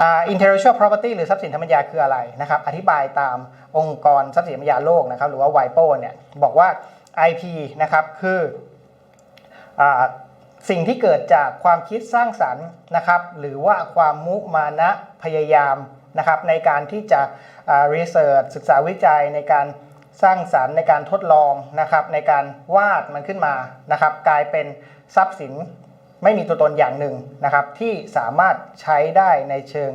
อ่า intellectual property หรือทรัพย์สินธรรมปัญญาคืออะไรนะครับอธิบายตามองค์กรทรัพย์สินธรรมปัญญาโลกนะครับหรือว่า WIPO เนี่ยบอกว่า IP นะครับคืออาสิ่งที่เกิดจากความคิดสร้างสรรค์นะครับหรือว่าความมุมานะพยายามนะครับในการที่จะอ่า research ศึกษาวิจัยในการสร้างสรรค์ในการทดลองนะครับในการวาดมันขึ้นมานะครับกลายเป็นทรัพย์สิน ไม่มีตัวตนอย่างหนึ่งนะครับที่สามารถใช้ได้ในเชิง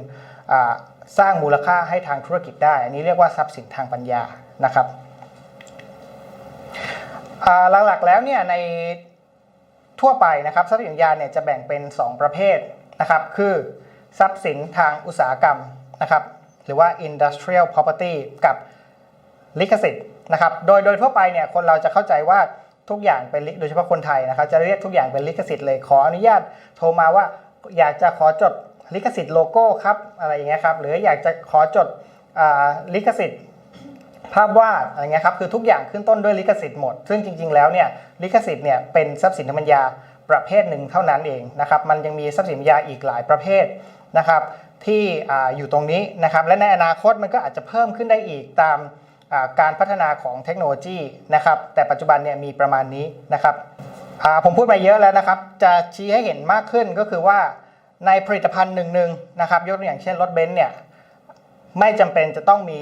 สร้างมูลค่าให้ทางธุรกิจได้ อันนี้เรียกว่าทรัพย์สินทางปัญญานะครับหลักๆแล้วเนี่ยในทั่วไปนะครับทรัพย์สินปัญญาเนี่ยจะแบ่งเป็น 2 ประเภทนะครับ คือทรัพย์สินทางอุตสาหกรรมนะครับหรือว่า industrial property กับลิขสิทธิ์นะครับ โดยโดยทั่วไปเนี่ยคนเราจะเข้าใจว่า ทุกอย่างเป็นลิโดยเฉพาะคนไทยนะครับจะเรียกทุกอย่างเป็นลิขสิทธิ์เลยขออนุญาตโทรมาว่าอยากจะขอจดลิขสิทธิ์โลโก้ครับอะไรอย่างเงี้ยครับหรืออยากจะขอจดอลิขสิทธิ์ภาพวาดอะไรเงี้ยครับคือทุกอย่างขึ้นต้นด้วยลิขสิทธิ์หมด ซึ่งจริง ๆ แล้วเนี่ยลิขสิทธิ์เนี่ยเป็นทรัพย์สินทางปัญญาประเภทหนึ่งเท่านั้นเองนะครับมันยังมีทรัพย์สินปัญญาอีกหลายประเภทนะครับที่ออยู่ตรงนี้นะครับและในอนาคตมันก็อาจจะเพิ่มขึ้นได้อีกตาม การพัฒนาของเทคโนโลยีนะครับ แต่ปัจจุบันเนี่ยมีประมาณนี้นะครับผมพูดไปเยอะแล้วนะครับ จะชี้ให้เห็นมากขึ้นก็คือว่าในผลิตภัณฑ์หนึ่งๆนะครับ ยกตัวอย่างเช่นรถเบนซ์เนี่ยไม่จำเป็นจะต้องมี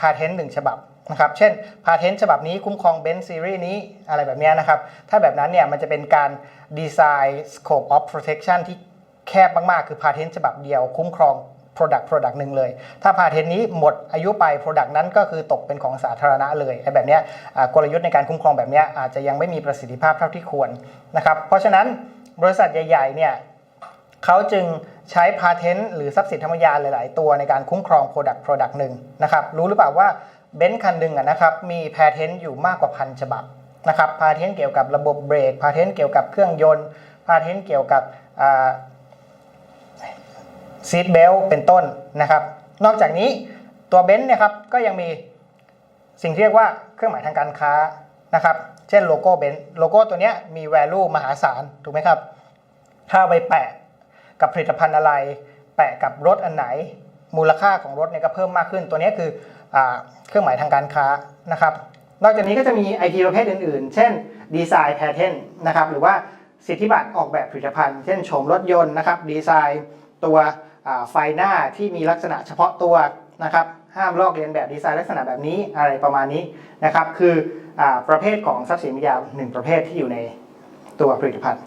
พาเทนต์หนึ่งฉบับนะครับ เช่นพาเทนต์ฉบับนี้คุ้มครองเบนซ์ซีรีส์นี้อะไรแบบนี้นะครับ ถ้าแบบนั้นเนี่ยมันจะเป็นการดีไซน์ scope of protection ที่แคบมากๆ คือพาเทนต์ฉบับเดียวคุ้มครอง product product หนึ่งเลย ถ้าพาเทนต์นี้หมดอายุไป product นั้นก็คือตกเป็นของสาธารณะเลยไอ้แบบเนี้ยกลยุทธ์ในการคุ้มครองแบบเนี้ยอาจจะยังไม่มีประสิทธิภาพเท่าที่ควรนะครับเพราะฉะนั้นบริษัทใหญ่ๆเนี่ยเขาจึงใช้พาเทนต์หรือทรัพย์สินธรรมยานหลาย ๆ ตัวในการคุ้มครอง Product Product หนึ่งนะครับรู้หรือเปล่าว่าเบนซ์คันหนึ่งนะครับมีพาเทนต์อยู่มากกว่าพันฉบับนะครับพาเทนต์เกี่ยวกับระบบเบรกพาเทนต์เกี่ยวกับเครื่องยนต์พาเทนต์เกี่ยวกับ ซีทเบลเป็นต้นนะครับ นอกจากนี้ตัวเบนซ์นี่ยครับก็ยังมีสิ่งที่เรียกว่าเครื่องหมายทางการค้านะครับ เช่นโลโก้เบนซ์โลโก้ตัวนี้มี value มหาศาลถูกไหมครับ ถ้าไปแปะกับผลิตภัณฑ์อะไร แปะกับรถอันไหน มูลค่าของรถเนี่ยก็เพิ่มมากขึ้น ตัวนี้คืออเครื่องหมายทางการค้านะครับ นอกจากนี้ก็จะมี IP ประเภทอื่นๆ เช่นดีไซน์แพทเทนนะครับหรือว่าสิทธิบัตรออกแบบผลิตภัณฑ์ เช่นโฉมรถยนต์นะครับดีไซน์ตัว ไฟหน้าที่มีลักษณะเฉพาะตัวนะครับห้ามลอกเลียนแบบดีไซน์ลักษณะแบบนี้อะไรประมาณนี้นะครับคืออประเภทของทรัพย์สินมียาหนึ่งประเภทที่อยู่ในตัวผลิตภัณฑ์